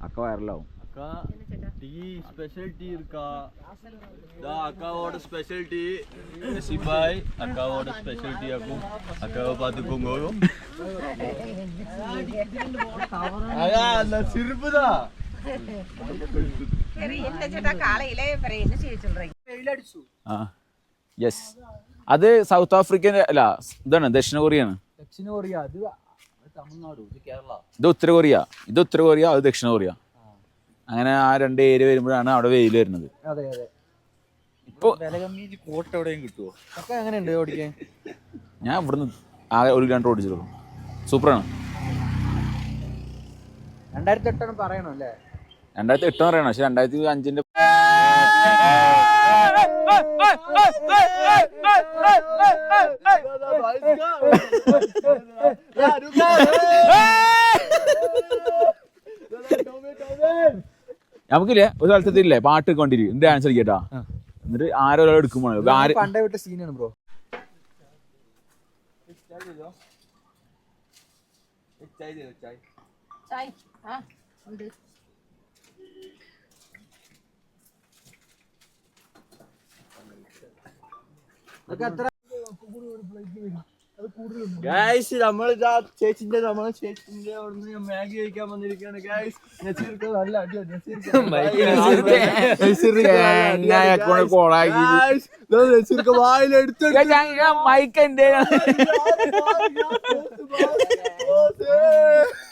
അക്ക വൈറലാവും tea special tea അക്കാവോട് സ്പെഷ്യൽ ടീ. സിബായ് അക്കാവോട് സ്പെഷ്യൽ ടീ ആക്കും. അക്കാവ് പാത്തുക്കും പോകും സിറുപ്പുതാ യെസ് അത് സൗത്ത് ആഫ്രിക്കൻ അല്ല ഇതാണ് ദക്ഷിണ കൊറിയ ആണ് ദക്ഷിണ കൊറിയ അത് ഇത് കേരള. ഇത് ഉത്തര കൊറിയ. ഇത് ഉത്തര കൊറിയ അത് ദക്ഷിണ കൊറിയ. അങ്ങനെ ആ രണ്ട് ഏരിയ വരുമ്പോഴാണ് അവിടെ വെയിൽ വരുന്നത്. അതെ അതെ. ഇപ്പൊ വില കമ്മിയിൽ കോട്ട എവിടെയും കിട്ടുമോ ഒക്കെ എങ്ങനെയുണ്ട് ഓടിക്കാൻ? ഞാൻ ഇവിടുന്ന് ആകെ ഒരു കിലോമീറ്റർ ഓടിച്ചിട്ടുള്ളൂ. സൂപ്പറാണ്. രണ്ടായിരത്തി എട്ടാണ് പറയണം അല്ലേ? രണ്ടായിരത്തി എട്ട് പറയണം. പക്ഷെ രണ്ടായിരത്തി അഞ്ചിന്റെ നമുക്കില്ലേ? ഒരു സ്ഥലത്തില്ലേ പാട്ട് കൊണ്ടിരിക്കും എന്ത് ആൻസർ കേട്ടാ എന്നിട്ട് ആരോ ഒരാൾ എടുക്കുമ്പോൾ ആര്? പണ്ടേ വിട്ട സീനാണ് ബ്രോ ചായ്. ആ ഉണ്ട്. ഗൈസ് നമ്മളിതാ ചേച്ചിന്റെ നമ്മളെ ചേച്ചിന്റെ അവിടുന്ന് മാഗി കഴിക്കാൻ വന്നിരിക്കുകയാണ്. ഗായ്സ് നസീർക്ക് നല്ല അടിയാ നസീർക്ക് വായിലെടുത്ത് മൈക്ക് എന്റെ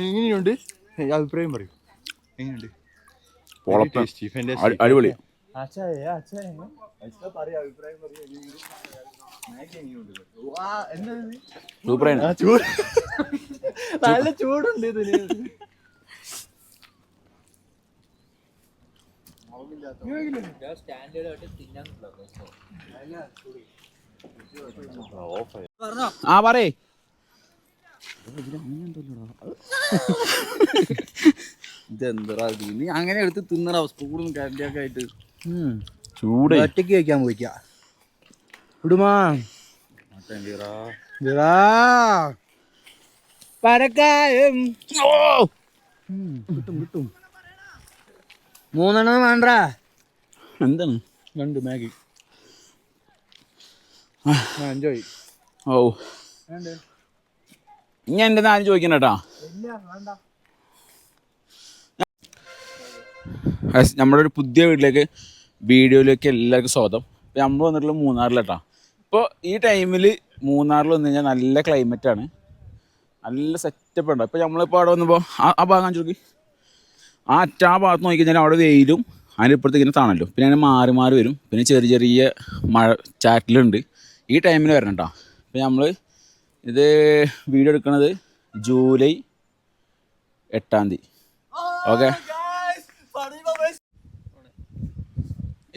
എങ്ങനെയുണ്ട്? അഭിപ്രായം പറയൂ. എങ്ങനെയുണ്ട്? അടിപൊളി. നല്ല ചൂടുണ്ട് അച്ഛാ പറയ്, അഭിപ്രായം പറയ്, എങ്ങനെയുണ്ട്? മാഗി എങ്ങനെയുണ്ട്? വാ, എന്താ ഇത്? സൂപ്പറാണ് ആ, ചൂട് നല്ല ചൂടുണ്ട് ഇതിന് ആ പറയേ. ഇതെന്തറാ ഇത്? നീ അങ്ങനെ എടുത്ത് തിന്നറാ സ്പൂണും കരണ്ടിയൊക്കെ ആയിട്ട്. ചൂട്. ഒറ്റയ്ക്ക് വെക്കാൻ പോയിക്കാ. പരക്കായം. കിട്ടും കിട്ടും. മൂന്നെണ്ണം വേണ്ട. എന്താണ്? രണ്ട് മാഗി. എൻജോയ് ഓ ഇനി എന്റെ നാല് ചോദിക്കണ കേട്ടാ. നമ്മുടെ ഒരു പുതിയ വീട്ടിലേക്ക് വീഡിയോയിലേക്ക് എല്ലാവർക്കും സ്വാഗതം. ഇപ്പം നമ്മൾ വന്നിട്ടുള്ള മൂന്നാറിലെട്ടാ. ഇപ്പോൾ ഈ ടൈമിൽ മൂന്നാറിൽ വന്നു കഴിഞ്ഞാൽ നല്ല ക്ലൈമറ്റാണ് ആണ്. നല്ല സെറ്റപ്പ് ഉണ്ട്? ഇപ്പോൾ നമ്മളിപ്പോൾ അവിടെ വന്നപ്പോൾ ആ ആ ഭാഗം ചോദിക്കും നോക്കി ആ അറ്റാ ആ ഭാഗത്ത് നോക്കി കഴിഞ്ഞാൽ അവിടെ വെയിലും അതിന്റെ ഇപ്പുറത്ത് ഇങ്ങനെ താണല്ലോ പിന്നെ അങ്ങനെ മാറി മാറി വരും. പിന്നെ ചെറിയ ചെറിയ മഴ ചാറ്റിലുണ്ട്. ഈ ടൈമിൽ വരണം കേട്ടോ ഇപ്പം നമ്മൾ ഇത് വീഡിയോ എടുക്കുന്നത് ജൂലൈ എട്ടാം തീയതി. ഓക്കെ?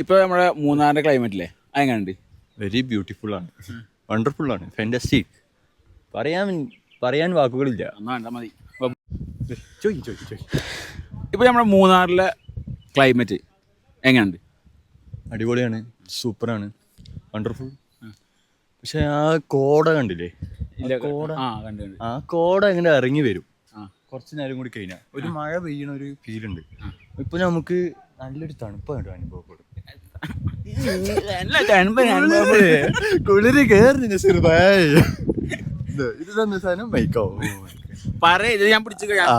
ഇപ്പോൾ നമ്മുടെ മൂന്നാറിന്റെ ക്ലൈമറ്റില്ലേ അതെങ്ങനെയുണ്ട്? വെരി ബ്യൂട്ടിഫുൾ ആണ്. വണ്ടർഫുൾ ആണ്. ഫാന്റസ്റ്റിക് പറയാൻ പറയാൻ വാക്കുകളില്ല. എന്നാ മതി. ചോദിക്കും ചോദിക്കും ചോദിക്കും ഇപ്പോൾ നമ്മുടെ മൂന്നാറിലെ ക്ലൈമറ്റ് എങ്ങനെയുണ്ട്? അടിപൊളിയാണ് സൂപ്പറാണ് വണ്ടർഫുൾ പക്ഷെ ആ കോട കണ്ടില്ലേ? കോട ആ കോട എങ്ങനെ ഇറങ്ങി വരും. കുറച്ച് നേരം കൂടി കഴിഞ്ഞാൽ ഒരു മഴ പെയ്യണ ഒരു ഫീൽ ഉണ്ട്. ഇപ്പൊ നമുക്ക് നല്ലൊരു തണുപ്പായിട്ട് അനുഭവപ്പെടും കുളിര് ഇത് തന്നെ സാധനം മൈക്കാവും പറയേ ഇത് ഞാൻ പിടിച്ചു ഞാൻ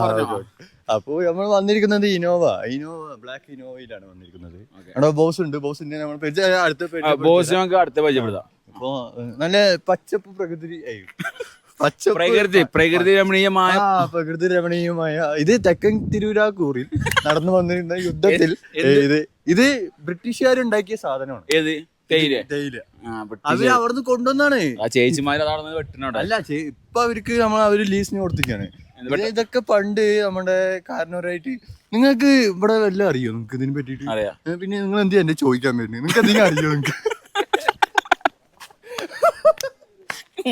പറഞ്ഞോ. അപ്പോ നമ്മൾ വന്നിരിക്കുന്നത് ഇനോവ ഇനോവ ബ്ലാക്ക് ഇനോവയിലാണ് വന്നിരിക്കുന്നത്. അവിടെ ബോസ് ഉണ്ട്. ബോസിന്റെ നമ്മൾ പരിചയ- അടുത്ത ബോസ് നമുക്ക് അടുത്ത പരിചയപ്പെടുത്താം. അപ്പോ നല്ല പച്ചപ്പ് പ്രകൃതി പച്ച പച്ചപ്പ് പ്രകൃതി പ്രകൃതി രമണീയമായ പ്രകൃതി രമണീയമായ ഇത് തെക്കൻ തിരുവിതാംകൂറിൽ നടന്നു വന്നിരുന്ന യുദ്ധത്തിൽ? ഇത് ഇത് ബ്രിട്ടീഷുകാരുണ്ടാക്കിയ സാധനമാണ്. ഏത്? തേയില. തേയില അവർ. അവിടുന്ന് കൊണ്ടുവന്നാണ്. ആ ചേച്ചിമാര് അല്ല ഇപ്പൊ അവർക്ക് നമ്മൾ അവർ ലീസിന് കൊടുത്തിരിക്കാണ്. ഇതൊക്കെ പണ്ട് നമ്മുടെ കാരണവരായിട്ട് നിങ്ങൾക്ക് ഇവിടെ വല്ലതും അറിയോ? നിങ്ങൾക്ക് ഇതിനെ പറ്റിയിട്ട്? അറിയാ. ഏ, പിന്നെ നിങ്ങൾ എന്ത് എന്നെ ചോദിക്കാൻ വരുന്നത് നിങ്ങൾക്ക് എന്തെങ്കിലും അറിയോ നിങ്ങൾക്ക്?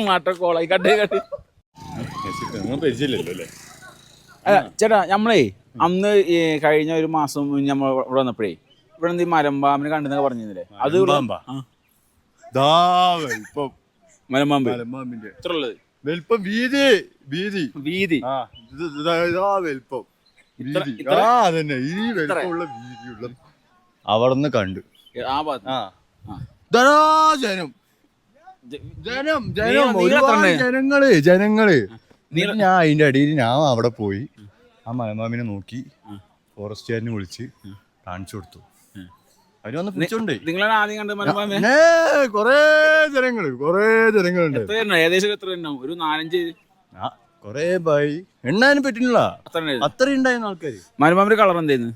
മാട്ട കോളായി. കട്ടേ കട്ട് നിങ്ങൾ പരിചയമില്ലല്ലോ അല്ലേ? അല്ല ചേട്ടാ നമ്മളേ അന്ന് ഈ കഴിഞ്ഞ ഒരു മാസം മുന്നേ നമ്മൾ ഇവിടെ വന്നപ്പോഴേ ഇവിടെ എന്ത് ഈ മലമ്പാമ്പിനെ കണ്ടെന്നൊക്കെ പറഞ്ഞിരുന്നില്ലേ? അത് ഇവിടെ- മലമ്പാമ്പാ? ആ, ദാ വലിപ്പം മലമ്പാമ്പ്. മലമ്പാമ്പിന്റെ. എത്ര ഉള്ളത് വലിപ്പം വീതി വീതി. വീതി. ആ ഇത് ഇതാ ഇതാ വലിപ്പം ഇത്ര- വീതി. ഇത്ര? ആ അതന്നെ. ഈ വലിപ്പമുള്ള വീതിയുള്ള അവിടുന്ന് കണ്ടു. ആ ഭാഗത്ത്. ആ. ആ. ധരാ ജനം. ജ- ജനം നീളം- ജനം. നീളം ഒരുപാട് എത്രയുണ്ട്? ജനങ്ങൾ ജനങ്ങൾ. നീളം- ഞാൻ അതിന്റെ അടിയിൽ ഞാൻ അവിടെ പോയി. ആ. മലമാമിനെ നോക്കി. ഫോറസ്റ്റുകാരനെ വിളിച്ച് കാണിച്ചു കൊടുത്തു. അവർ വന്ന് പിടിച്ചോണ്ട് നിങ്ങളാണ് ആദ്യം കണ്ടത് ഏ, കൊറേ ജനങ്ങൾ കൊറേ ജനങ്ങളുണ്ട്. എത്ര എണ്ണം? ഏകദേശം എത്ര എണ്ണം? ഒരു നാലഞ്ച്. ആ കൊറേ ബൈ. എണ്ണാനും പറ്റുന്നില്ല അത്ര എണ്ണം അത്ര ഉണ്ടായിരുന്ന ആൾക്കാര്. മലമ്പാമ്പിന്റെ കളർ എന്തായിരുന്നു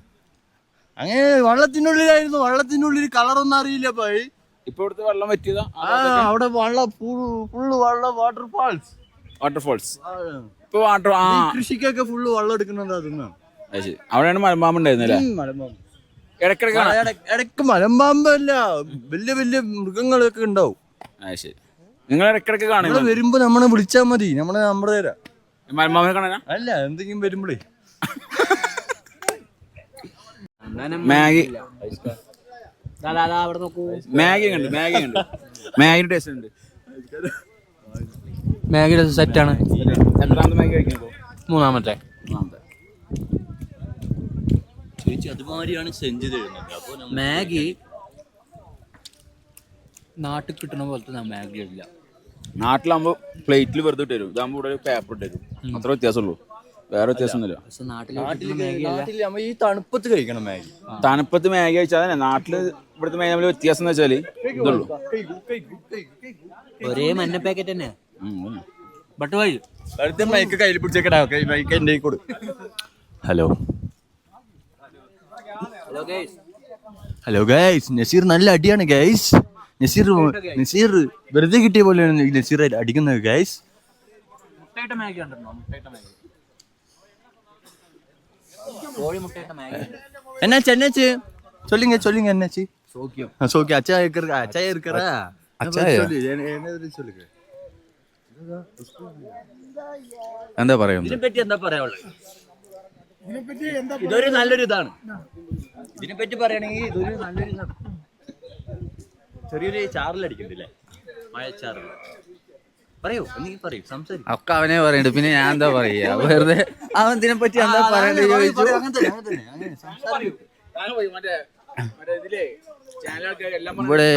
അങ്ങനെ വള്ളത്തിനുള്ളിലായിരുന്നു. വള്ളത്തിനുള്ളിൽ കളറൊന്നും അറിയില്ല ബൈ. ഇപ്പൊ ഇവിടുത്തെ വെള്ളം പറ്റിയതാ ആ അവിടെ വള്ളം ഫുള്ള് വള്ളം വാട്ടർഫാൾസ് വാട്ടർഫോൾസ് ഇപ്പൊ വാട്ടർ ആ. കൃഷിക്കൊക്കെ ഫുള്ള് വള്ളം എടുക്കുന്നത് അതൊന്നും അത് ശരി. അവിടെയാണ് മലമ്പാമ്പ് ഉണ്ടായിരുന്നല്ലേ മലമ്പാമ്പ് ഇടയ്ക്ക് മലമ്പാമ്പല്ല വലിയ വലിയ മൃഗങ്ങളൊക്കെ ഉണ്ടാവും. ശരി. നിങ്ങൾ ഇടക്കിടക്ക് കാണും നമ്മൾ വരുമ്പോ നമ്മളെ വിളിച്ചാ മതി. നമ്മളെ നമ്മുടെ തരാം. മലമ്പാമ്പിനെ കാണാനാ? അല്ല എന്തെങ്കിലും വരുമ്പോഴേ മാഗി. അവിടെ നോക്കൂ. മാഗി ഉണ്ട് മാഗി ഉണ്ട് മാഗിന്റെ ടേസ്റ്റ് ഉണ്ട്. മാഗിയുടെ സെറ്റാണ് രണ്ടാമത്തെ മാഗി കഴിക്കുമ്പോ? മൂന്നാമത്തെ. അതുമാതിരിയാണ് സെഞ്ച് തരുന്നത് അപ്പൊ മാഗി നാട്ടിൽ കിട്ടണ പോലത്തെ മാഗി ഇല്ല നാട്ടിലാകുമ്പോ പ്ലേറ്റിൽ വെറുതെ ഇട്ട് തരും. ഇതാകുമ്പോ ഇവിടെ പേപ്പർ ഇട്ട് തരും. അത്ര വ്യത്യാസമുള്ളൂ. വേറെ വ്യത്യാസമൊന്നുമില്ല. നാട്ടിൽ ഈ തണുപ്പത്ത് കഴിക്കണം മാഗി. തണുപ്പത്ത് മാഗി കഴിച്ചാൽ തന്നെ നാട്ടിൽ ഇവിടുത്തെ മാഗി തമ്മിൽ വ്യത്യാസം എന്ന് വെച്ചാൽ ഇതുള്ളൂ. ഒരേ മഞ്ഞ പാക്കറ്റ് തന്നെ. ബട്ട് വഴി അടുത്ത മൈക്ക് കയ്യിൽ പിടിച്ചേക്കടാ മൈക്ക് എന്റെ കൊടു. Hello hello guys hello guys Nazeer നല്ല അടിയാണ് ഗൈസ് നസീർ നസീർ വെറുതെ കിട്ടിയ പോലെയാണ് നസീർ അടിക്കുന്നത് ഗൈസ് என்னாச்சு என்னாச்சு சொல்லுங்க சொல்லுங்க என்னாச்சு சோக்கியம் சோக்கியம் அச்சா എന്താ പറയാ ഇതിനെ പറ്റി എന്താ പറയാ ഇതൊരു നല്ലൊരു ഇതാണ്. ഇതിനെ പറ്റി പറയുകയാണെങ്കിൽ ഇതൊരു നല്ലൊരു ഇതാണ്. ചെറിയൊരു ചാറിലടിക്കുന്നില്ലേ മഴച്ചാറിൽ പറയൂ സംസാരിക്കും. ഒക്കെ അവനെ പറയണ്ട്. പിന്നെ ഞാൻ എന്താ പറയാ വെറുതെ അവൻ ഇതിനെ പറ്റി എന്താ പറയണ്ടേ ചോദിച്ചു. ഇവിടെ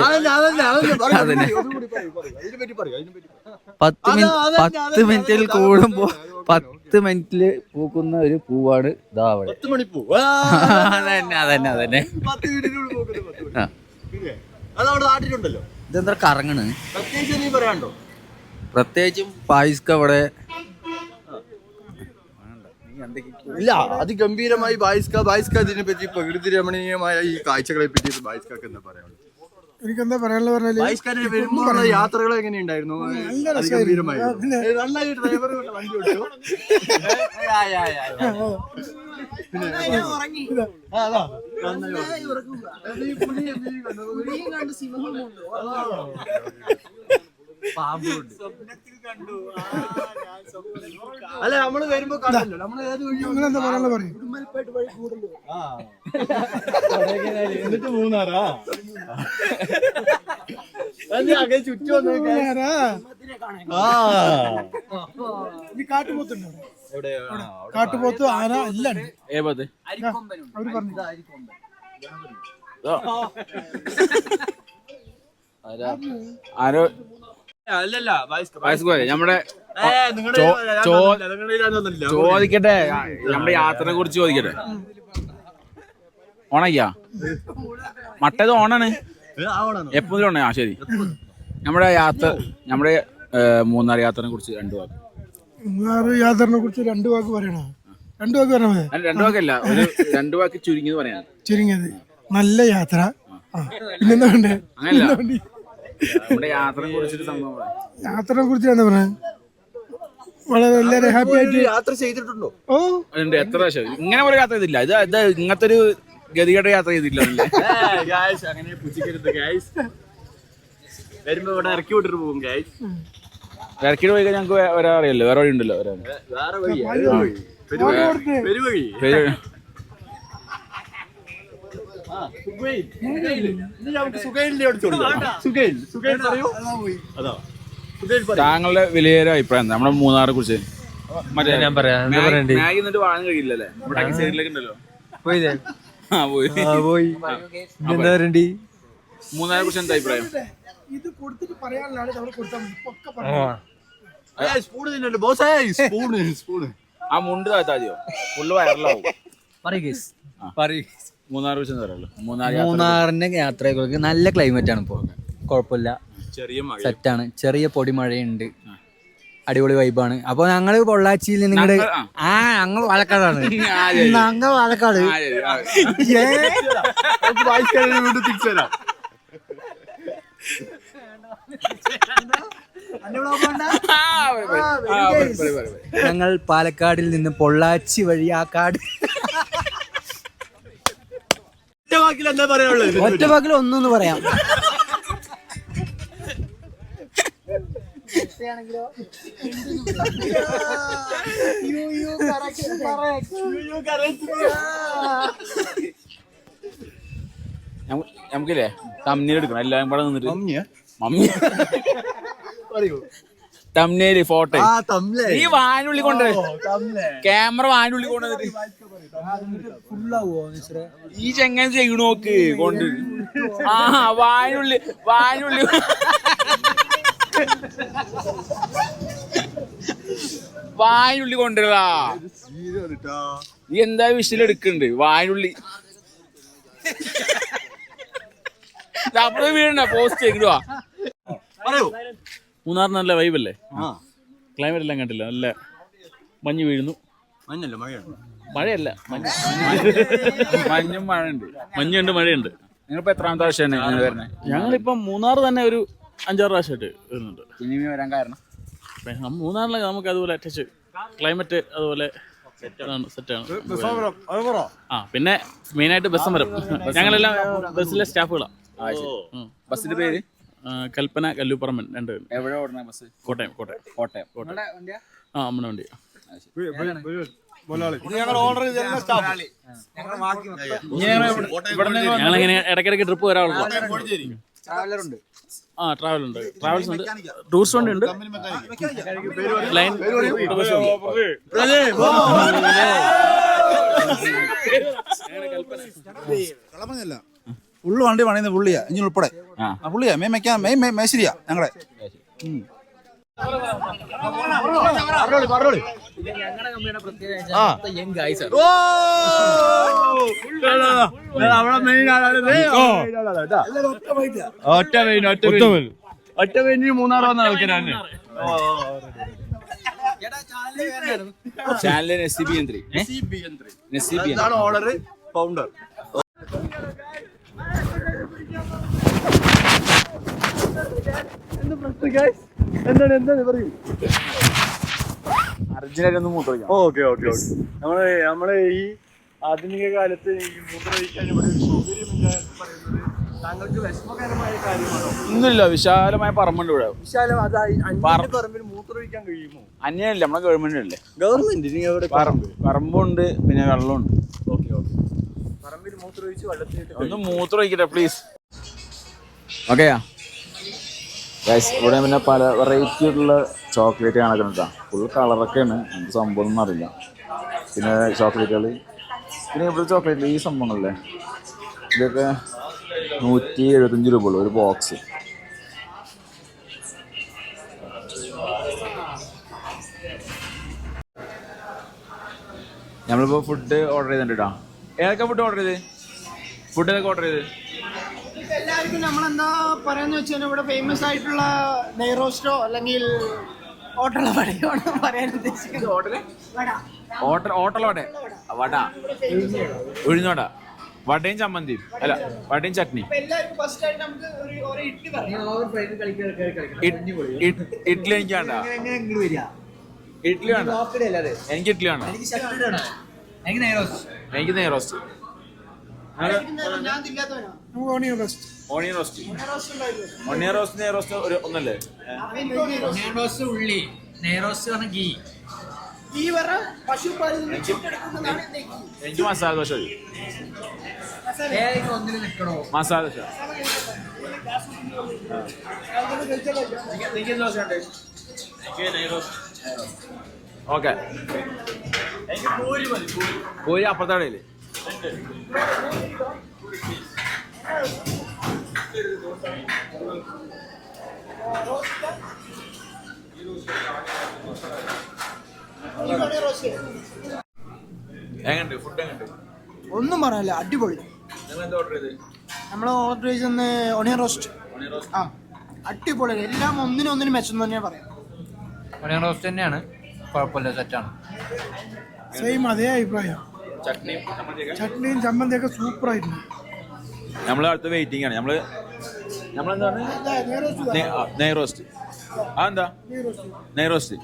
പത്ത് മിനിറ്റ് പത്ത് മിനിറ്റിൽ കൂടുമ്പോ പത്ത് മിനിറ്റിൽ പൂക്കുന്ന ഒരു പൂവാണ് ഇതാ അവിടെ. പത്ത് മണിപ്പൂ അതന്നെ അതന്നെ അതന്നെ. പത്ത് വീടിനുള്ളിൽ പോകുന്നത് പത്ത് മണി ആ. ഇല്ലേ? അതവിടെ നാട്ടിലുണ്ടല്ലോ ഇതെന്താ കറങ്ങണ്? പ്രത്യേകിച്ച് നീ പറയാണ്ടോ പ്രത്യേകിച്ചും പായിസ്ക അവിടെ. ഇല്ല അതിഗംഭീരമായി ബായിസ്ക ബായിസ്ക ഇതിനെ പറ്റി പ്രകൃതി രമണീയമായ ഈ കാഴ്ചകളെ പറ്റി ബായിസ്കാക്ക് എന്താ പറയാനുള്ളത്? എനിക്കെന്താ പറയാനുള്ള പറഞ്ഞാൽ യാത്രകൾ എങ്ങനെയുണ്ടായിരുന്നു? നല്ല നന്നായി കണ്ടു? അല്ല നമ്മൾ വരുമ്പോ കണ്ടല്ലോ. നമ്മൾ ഏത് വഴി നിങ്ങളെന്താ പറയാനുള്ള പറയും. എന്നിട്ട് മൂന്നാറാ? ചുറ്റും കാട്ടുപോത്തുണ്ടോ കാട്ടുപോത്ത് ആന എല്ലാം അവർ പറഞ്ഞു. ആരോ അല്ലല്ല ബായിസ്ക വയസ്സ് പോയി. നമ്മുടെ. ചോദിക്കട്ടെ. നമ്മുടെ യാത്രയെ കുറിച്ച് ചോദിക്കട്ടെ. ഓണയ്യാ മട്ടേത് ഓണാണ്. എപ്പോഴും ഓണ? ആ ശരി. നമ്മുടെ യാത്ര നമ്മുടെ മൂന്നാർ യാത്രനെ കുറിച്ച് രണ്ടു വാക്ക്. മൂന്നാർ യാത്രനെ കുറിച്ച് രണ്ടു വാക്ക് പറയണോ? രണ്ടു വാക്ക് അല്ല, രണ്ടു വാക്കല്ല. ഒരു രണ്ടു വാക്ക് ചുരുങ്ങിയത് പറയാ ചുരുങ്ങിയത്. നല്ല യാത്ര. പിന്നെന്താ വേണ്ടേ? യാത്രനെ കുറിച്ചൊരു സംഭവം പറയാം. യാത്രനെ കുറിച്ച് എന്താ വളരെ എല്ലാവരും ഹാപ്പി ആയിട്ട് യാത്ര ചെയ്തിട്ടുണ്ടോ? ഓ. ഉണ്ട് എത്ര പ്രാവശ്യം? ഇങ്ങനെ ഒരു യാത്ര ചെയ്തില്ല. ഇത് ഇത് ഇങ്ങനത്തെ ഒരു ഗതികേട്ട യാത്ര ചെയ്തില്ല അങ്ങനെ പുച്ഛിക്കരുത് ഗൈസ് വരുമ്പോ ഇവിടെ ഇറക്കി വിട്ടിട്ട് പോകും ഗൈസ് ഇറക്കിട്ട് പോയി ഞങ്ങൾക്ക് ഒരാ അറിയല്ലോ വേറെ വഴി. ഉണ്ടല്ലോ വേറെ വഴി പെരുവഴി. പേര് ഇനി നമുക്ക് സുഖയിലിന്റെ അടുത്ത് കൊടുക്കാം. സുഖയിൽ സുഖയിൽ പറയൂ അതാ സുഖയിൽ പറയൂ താങ്കളുടെ വിലയേറെ അഭിപ്രായം എന്താ? നമ്മുടെ മൂന്നാറെ കുറിച്ച്. മറ്റേ ഞാൻ പറയാ. എന്താ പറയണ്ടി? മാഗി എന്നിട്ട് വാങ്ങാൻ കഴിയില്ലല്ലേ? ഇവിടെ സൈഡിലേക്ക് ഉണ്ടല്ലോ. പോയില്ലേ ആ പോയി. ആ പോയി. എന്താ പറയണ്ടി? മൂന്നാറെ കുറിച്ച് എന്താ അഭിപ്രായം? ഇത് കൊടുത്തിട്ട് പറയാനുള്ളതാണ് നമ്മൾ കൊടുത്താൽ ഒക്കെ പറഞ്ഞു. സ്പൂണ് തിന്നല്ലോ ബോസേ സ്പൂണ് സ്പൂണ്. ആ മുണ്ട് താഴ്ത്താതിയോ ഫുള്ള് വയറിലാവും പറയൂ മൂന്നാറ് പറയുള്ളൂ മൂന്നാർ മൂന്നാറിന്റെ യാത്രകൾക്ക് നല്ല ക്ലൈമറ്റ് ആണ് ഇപ്പോൾ കുഴപ്പമില്ല. ചെറിയ മഴ. സെറ്റാണ് ചെറിയ പൊടി പൊടിമഴയുണ്ട് അടിപൊളി വൈബാണ് അപ്പൊ ഞങ്ങൾ പൊള്ളാച്ചിയിൽ നിങ്ങളുടെ ആ. ഞങ്ങൾ പാലക്കാടാണ്. ഞങ്ങൾ പാലക്കാട്. ഞങ്ങൾ പാലക്കാടിൽ നിന്ന് പൊള്ളാച്ചി വഴി ആ കാട് ഒറ്റ വാക്കിൽ എന്താ പറയാനുള്ളത്? ഒറ്റ വാക്കിൽ ഒന്നൊന്ന് പറയാം. നമുക്ക് നമുക്കില്ലേ തമ്മിൽ എടുക്കണം. എല്ലാം കൂടെ നിന്നിട്ട്. മമ്മി തമ്മിൽ ഫോട്ടോ നീ വാനുള്ളി കൊണ്ടുവരും ക്യാമറ വാനുള്ളി കൊണ്ടുവന്നിട്ട്. ഈ ചെങ്ങൻ ചെയ്യണു നോക്ക് കൊണ്ട്. ആ വാനുള്ളി വാനുള്ളി വാനുള്ളി കൊണ്ടുവരാ നീ എന്താ വിഷയം എടുക്കണ്ട്? വാനുള്ളി അപ്പുറം വീഴണ്ട പോസ്റ്റ് ചെയ്തിടുവാ മൂന്നാർ നല്ല വൈബല്ലേ ആ. ക്ലൈമറ്റ് എല്ലാം കണ്ടില്ല നല്ല മഞ്ഞ് വീഴുന്നു. മഞ്ഞല്ല മഴയാണ്? മഴയല്ല മഞ്ഞ്. മഞ്ഞും. മഴയുണ്ട്. മഞ്ഞുണ്ട് മഴയുണ്ട്. നിങ്ങളിപ്പോ എത്രാമത്തെ പ്രാവശ്യം വരുന്നത് ഞങ്ങളിപ്പം മൂന്നാർ തന്നെ ഒരു അഞ്ചാറ് പ്രാവശ്യമായിട്ട് വരുന്നുണ്ട്. ഇനി വരാൻ കാരണം? മൂന്നാറിലൊക്കെ നമുക്ക് അതുപോലെ ടച്ച് ക്ലൈമറ്റ് അതുപോലെ സെറ്റാണ് സെറ്റാണ് ആ പിന്നെ മെയിനായിട്ട് ബസ്സും വരും. ഞങ്ങളെല്ലാം ബസ്സിലെ സ്റ്റാഫുകളാണ് ബസ്സിന്റെ പേര്? കൽപ്പന കല്ലുപ്പറമ്പൻ രണ്ട് കോട്ടയം എവിടെ ഓടണ ബസ്? കോട്ടയം കോട്ടയം. കോട്ടയം. ആ നമ്മുടെ വണ്ടി ഞങ്ങളിങ്ങനെ ഇടയ്ക്കിടയ്ക്ക് ട്രിപ്പ് വരാറുള്ളൂ. ആ ട്രാവൽ ഉണ്ട് ട്രാവൽസ് ഉണ്ട്. ടൂറിസ്റ്റ് വണ്ടി ഉണ്ട്. ലൈൻ കളമഞ്ഞല്ല. ഫുള്ള് വണ്ടി പണിയുന്നത് പുള്ളിയാ. ഇനി ഉൾപ്പെടെ. പുള്ളിയാ. മെയ് മെയ്ക്കാൻ മെയ് മേശരിയാ ഞങ്ങളെ. ഒറ്റ മെയിൻ ഒറ്റ മെയിൻ ഒറ്റ മെയിൻ മൂന്നാർ വന്ന ആൾക്കാരാണ് ചാനലിൽ എസ് സി ബി യന്ത്രി എസ് സി ബി ഇതാണ് ഓണർ ഫൗണ്ടർ എന്താണ് എന്താണ് പറയൂ. അർജുനൊന്ന് ഓക്കെ ഓക്കെ ഓക്കെ. നമ്മൾ നമ്മളെ ഈ ആധുനിക കാലത്ത് ഈ മൂത്രമൊഴിക്കാൻ ഇവിടെ ഒരു സൗകര്യമില്ല എന്ന് പറയുന്നത് താങ്കൾക്ക് വിഷമകരമായ കാര്യമാണോ? ഒന്നുമില്ല വിശാലമായ പറമ്പുണ്ട് ഇവിടെ. വിശാലം അത് പറ- അന്യ പറമ്പിൽ മൂത്രമൊഴിക്കാൻ കഴിയുമോ? അന്യല്ല നമ്മളെ ഗവൺമെന്റ് അല്ലേ ഗവൺമെന്റ് എവിടെ പറമ്പ്. പറമ്പുണ്ട് പിന്നെ വെള്ളമുണ്ട്. Okay okay. പറമ്പിൽ മൂത്രമൊഴിച്ച് വെള്ളത്തിലിട്ട് ഒന്ന് മൂത്രം ഒഴിക്കട്ടെ പ്ലീസ് ഓക്കെയാ? ഗൈസ് ഇവിടെ പിന്നെ പല വെറൈറ്റി ഉള്ള ചോക്ലേറ്റ് കാണാൻ ഫുൾ കളറൊക്കെയാണ് എന്ത് സംഭവം ഒന്നും അറിയില്ല. പിന്നെ ചോക്ലേറ്റുകൾ പിന്നെ ഇവിടെ ചോക്ലേറ്റ് ഈ സംഭവങ്ങളല്ലേ? ഇതൊക്കെ നൂറ്റി എഴുപത്തഞ്ച് രൂപ ഉള്ളൂ ഒരു ബോക്സ് നമ്മളിപ്പോൾ ഫുഡ് ഓർഡർ ചെയ്തിട്ടുണ്ട് കേട്ടോ ഏതൊക്കെ ഫുഡ് ഓർഡർ ചെയ്ത്? ഫുഡ് ഏതൊക്കെ ഓർഡർ ചെയ്ത്? എല്ലാവർക്കും നമ്മളെന്താ പറയാന്ന് വെച്ചാൽ ഇവിടെ ഫേമസ് ആയിട്ടുള്ള നെയ്റോസ്റ്റോ അല്ലെങ്കിൽ ഹോട്ടൽ വടയോ പറയാൻ ഉദ്ദേശിക്കുന്നത്? ഹോട്ടൽ ഹോട്ടൽ വട. വട. ഉഴുന്നോട വടയും ചമ്മന്തിയും. അല്ല വടയും ചട്നി ഇഡ്ഡലി എനിക്ക് വേണ്ട. ഇഡ്ഡലി വേണ്ട. എനിക്ക് ഇഡ്ഡലി വേണ്ട. എനിക്ക് നെയ്റോസ്റ്റ്. എനിക്ക് നെയ്റോസ്റ്റ്. ഞാൻ നമുക്ക് onion roast onion roast onion roast നെയ് റോസ്റ്റ് ഒരു ഒന്നല്ലേ? ഈ വര പശുപ്പാലിൽ നിന്ന് ചുട്ടെടുക്കുന്നതാണ് നെയ്യ് എനിക്ക് മസാല ദോശ മതി. മസാല. ദോശ ഓക്കെ. കോഴി അപ്പുറത്തെ എങ്ങനെയുണ്ട്? ഫുഡ് എങ്ങനെയുണ്ട്? ഒന്നും പറയാനില്ല. അടിപൊളി. നമ്മൾ ഓർഡർ ചെയ്തെന്ന് ഒണിയൻ റോസ്റ്റ് ആ അടിപൊളി. എല്ലാം ഒന്നിനും ഒന്നിനും മെച്ചം തന്നെ പറയാം. ഒണിയൻ റോസ്റ്റ് തന്നെയാണ്. കുഴപ്പമില്ല സെറ്റാണ് സെയിം അതേ അഭിപ്രായം. ചട്നിയും ചമ്മന്തിയൊക്കെ ആയിട്ടുണ്ട് നമ്മൾ അടുത്ത വെയിറ്റിംഗ് ആണ്. നമ്മൾ നമ്മളെന്താണ് നെയ്റോസ്റ്റ് അതെന്താ ആ എന്താ നെയ് റോസ്റ്റ്